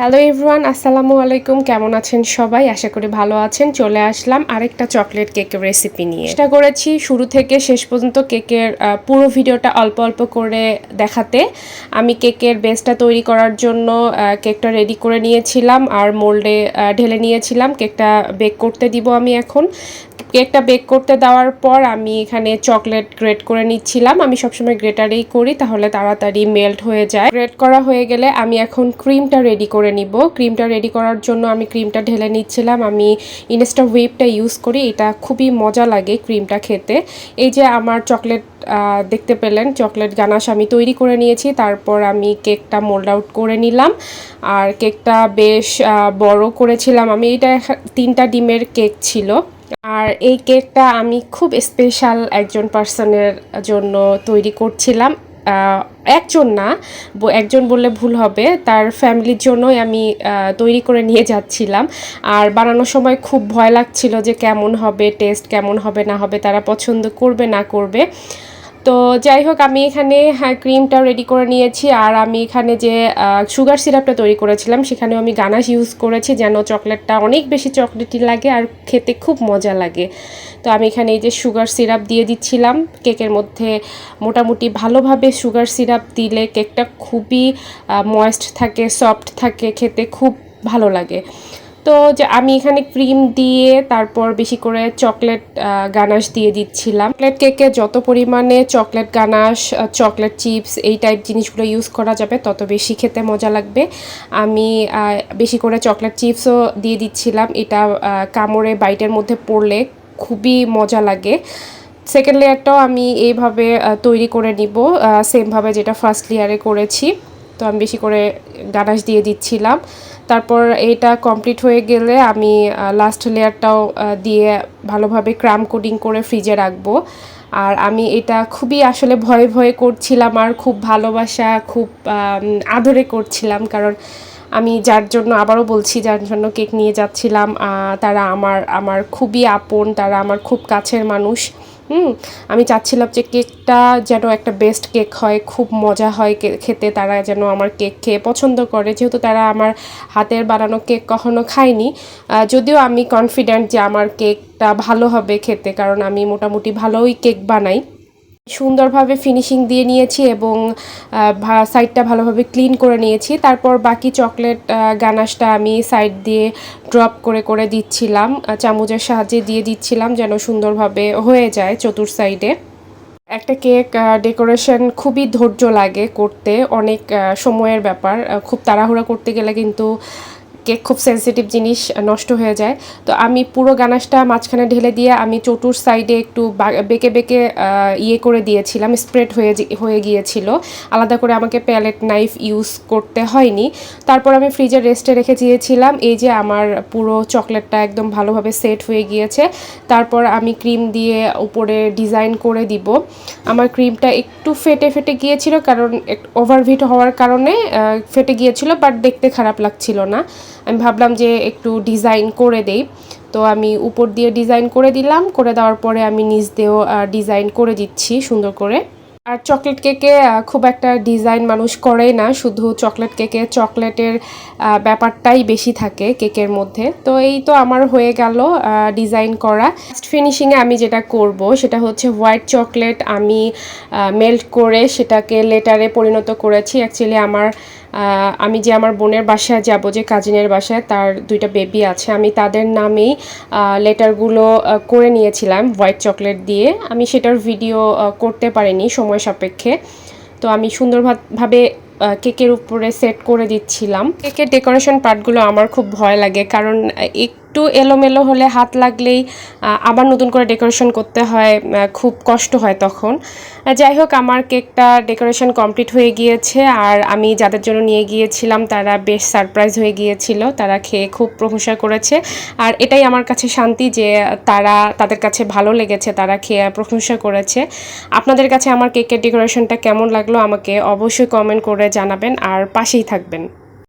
Hello everyone আসসালামু আলাইকুম। কেমন আছেন সবাই? আশা করি ভালো আছেন। চলে আসলাম আরেকটা চকলেট কেকের রেসিপি নিয়ে। চেষ্টা করেছি শুরু থেকে শেষ পর্যন্ত কেকের পুরো ভিডিওটা অল্প অল্প করে দেখাতে। আমি কেকের বেসটা তৈরি করার জন্য কেকটা রেডি করে নিয়েছিলাম আর মোল্ডে ঢেলে নিয়েছিলাম। কেকটা বেক করতে দিব আমি এখন। কেকটা বেক করতে দেওয়ার পর আমি এখানে চকলেট গ্রেট করে নিচ্ছিলাম। আমি সবসময় গ্রেটারেই করি, তাহলে তাড়াতাড়ি মেল্ট হয়ে যায়। গ্রেট করা হয়ে গেলে আমি এখন ক্রিমটা রেডি করে নিব। ক্রিমটা রেডি করার জন্য আমি ক্রিমটা ঢেলে নিচ্ছিলাম। আমি ইনস্টা হুইপটা ইউজ করি, এটা খুবই মজা লাগে ক্রিমটা খেতে। এই যে আমার চকলেট দেখতে পেলেন চকলেট গানাশ আমি তৈরি করে নিয়েছি, তারপর আমি কেকটা মোল্ড আউট করে নিলাম। আর কেকটা বেশ বড় করেছিলাম আমি, এটা তিনটা ডিমের কেক ছিল। আর এই কেকটা আমি খুব স্পেশাল একজন পার্সনের জন্য তৈরি করছিলাম। একজন না একজন বললে ভুল হবে, তার ফ্যামিলির জন্যই আমি তৈরি করে নিয়ে যাচ্ছিলাম। আর বানানোর সময় খুব ভয় লাগছিল যে কেমন হবে, টেস্ট কেমন হবে, না হবে, তারা পছন্দ করবে, না করবে। তো যাই হোক, আমি এখানে হ্যাঁ ক্রিমটা রেডি করে নিয়েছি। আর আমি এখানে যে সুগার সিরাপটা তৈরি করেছিলাম, সেখানেও আমি গানাশ ইউজ করেছি, যেন চকলেটটা অনেক বেশি চকলেটি লাগে আর খেতে খুব মজা লাগে। তো আমি এখানে এই যে সুগার সিরাপ দিয়ে দিচ্ছিলাম। কেকের মধ্যে মোটামুটি ভালোভাবে সুগার সিরাপ দিলে কেকটা খুবই ময়েস্ট থাকে সফট থাকে, খেতে খুব ভালো লাগে। তো যে আমি এখানে ক্রিম দিয়ে তারপর বেশি করে চকলেট গানাশ দিয়ে দিচ্ছিলাম। চকলেট কেকে যত পরিমাণে চকলেট গানাশ চকলেট চিপস এই টাইপ জিনিসগুলো ইউজ করা যাবে, তত বেশি খেতে মজা লাগবে। আমি বেশি করে চকলেট চিপসও দিয়ে দিচ্ছিলাম। এটা কামড়ে বাইটের মধ্যে পড়লে খুবই মজা লাগে। সেকেন্ড লেয়ারটাও আমি এইভাবে তৈরি করে নিব সেমভাবে যেটা ফার্স্ট লেয়ারে করেছি। তো আমি বেশি করে গানাশ দিয়ে দিচ্ছিলাম। তারপর এটা কমপ্লিট হয়ে গেলে আমি লাস্ট লেয়ারটাও দিয়ে ভালোভাবে ক্রাম কোডিং করে ফ্রিজে রাখব। আর আমি এটা খুবই আসলে ভয়ে ভয়ে করছিলাম আর খুব ভালোবাসা, খুব আদরে করছিলাম। কারণ আমি যার জন্য, আবারও বলছি, যার জন্য কেক নিয়ে যাচ্ছিলাম তারা আমার আমার খুবই আপন, তারা আমার খুব কাছের মানুষ। হুম, আমি চাচ্ছিলাম যে কেকটা যেন একটা বেস্ট কেক হয়, খুব মজা হয় খেতে, তারা যেন আমার কেক খেয়ে পছন্দ করে। যেহেতু তারা আমার হাতের বানানো কেক কখনো খায়নি যদিও আমি কনফিডেন্ট যে আমার কেকটা ভালো হবে খেতে, কারণ আমি মোটামুটি ভালোই কেক বানাই। সুন্দরভাবে ফিনিশিং দিয়ে নিয়েছি এবং সাইডটা ভালোভাবে ক্লিন করে নিয়েছি। তারপর বাকি চকলেট গানাশটা আমি সাইড দিয়ে ড্রপ করে করে দিচ্ছিলাম। চামচের সাহায্যে দিয়ে দিচ্ছিলাম যেন সুন্দরভাবে হয়ে যায় চতুর সাইডে একটা কেক ডেকোরেশন খুবই ধৈর্য লাগে করতে, অনেক সময়ের ব্যাপার। খুব তাড়াহুড়া করতে গেলে কিন্তু কেক খুব সেনসিটিভ জিনিস নষ্ট হয়ে যায়। তো আমি পুরো গানাশটা মাঝখানে ঢেলে দিয়ে আমি চতুর সাইডে একটু বেঁকে বেঁকে ইয়ে করে দিয়েছিলাম স্প্রেড হয়ে হয়ে গিয়েছিল। আলাদা করে আমাকে প্যালেট নাইফ ইউজ করতে হয়নি। তারপর আমি ফ্রিজে রেস্টে রেখে দিয়েছিলাম। এই যে আমার পুরো চকলেটটা একদম ভালোভাবে সেট হয়ে গিয়েছে। তারপর আমি ক্রিম দিয়ে উপরে ডিজাইন করে দিব। আমার ক্রিমটা একটু ফেটে ফেটে গিয়েছিল, কারণ ওভারভিট হওয়ার কারণে ফেটে গিয়েছিল বাট দেখতে খারাপ লাগছিল না। আমি ভাবলাম যে একটু ডিজাইন করে দেই। তো আমি উপর দিয়ে ডিজাইন করে দিলাম, করে দেওয়ার পরে আমি নিচ দিয়েও ডিজাইন করে দিচ্ছি সুন্দর করে। আর চকলেট কেকে খুব একটা ডিজাইন মানুষ করে না, শুধু চকলেট কেকে চকলেটের ব্যাপারটাই বেশি থাকে কেকের মধ্যে। তো এই তো আমার হয়ে গেল ডিজাইন করা। ফার্স্ট ফিনিশিংয়ে আমি যেটা করব, সেটা হচ্ছে হোয়াইট চকলেট আমি মেল্ট করে সেটাকে লেটারে পরিণত করেছি। অ্যাকচুয়ালি আমার আমি যে আমার বোনের বাসায় যাব, যে কাজিনের বাসায়, তার দুইটা বেবি আছে। আমি তাদের নামেই লেটারগুলো করে নিয়েছিলাম হোয়াইট চকলেট দিয়ে। আমি সেটার ভিডিও করতে পারিনি সময় সাপেক্ষে। তো আমি সুন্দরভাবে কেকের উপরে সেট করে দিচ্ছিলাম। কেকের ডেকোরেশন পার্টগুলো আমার খুব ভয় লাগে, কারণ একটু এলোমেলো হলে হাত লাগলেই আবার নতুন করে ডেকোরেশন করতে হয় খুব কষ্ট হয় তখন। যাই হোক, আমার কেকটা ডেকোরেশন কমপ্লিট হয়ে গিয়েছে, আর আমি যাদের জন্য নিয়ে গিয়েছিলাম, তারা বেশ সারপ্রাইজ হয়ে গিয়েছিল, তারা খেয়ে খুব প্রশংসা করেছে। আর এটাই আমার কাছে শান্তি যে তারা, তাদের কাছে ভালো লেগেছে, তারা খেয়ে প্রশংসা করেছে। আপনাদের কাছে আমার কেকের ডেকোরেশনটা কেমন লাগল, আমাকে অবশ্যই কমেন্ট করে জানাবেন, আর পাশেই থাকবেন।